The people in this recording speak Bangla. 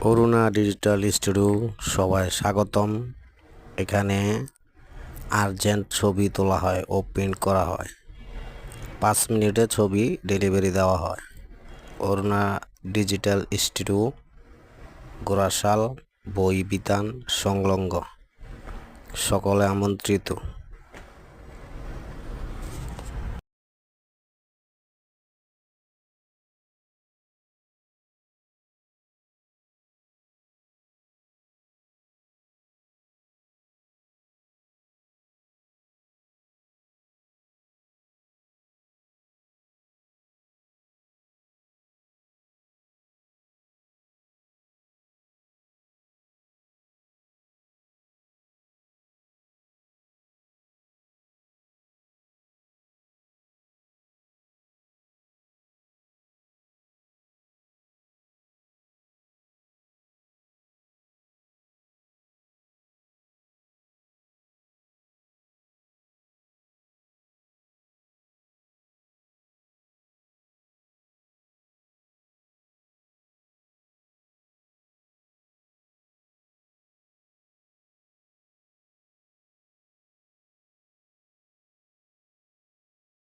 অরুণা ডিজিটাল স্টুডিও সবাই স্বাগতম। এখানে আর্জেন্ট ছবি তোলা হয় ও প্রিন্ট করা হয়। পাঁচ মিনিটে ছবি ডেলিভারি দেওয়া হয়। অরুণা ডিজিটাল স্টুডিও গোরাশাল বই বিতান, সংলগ্ন। সকলে আমন্ত্রিত।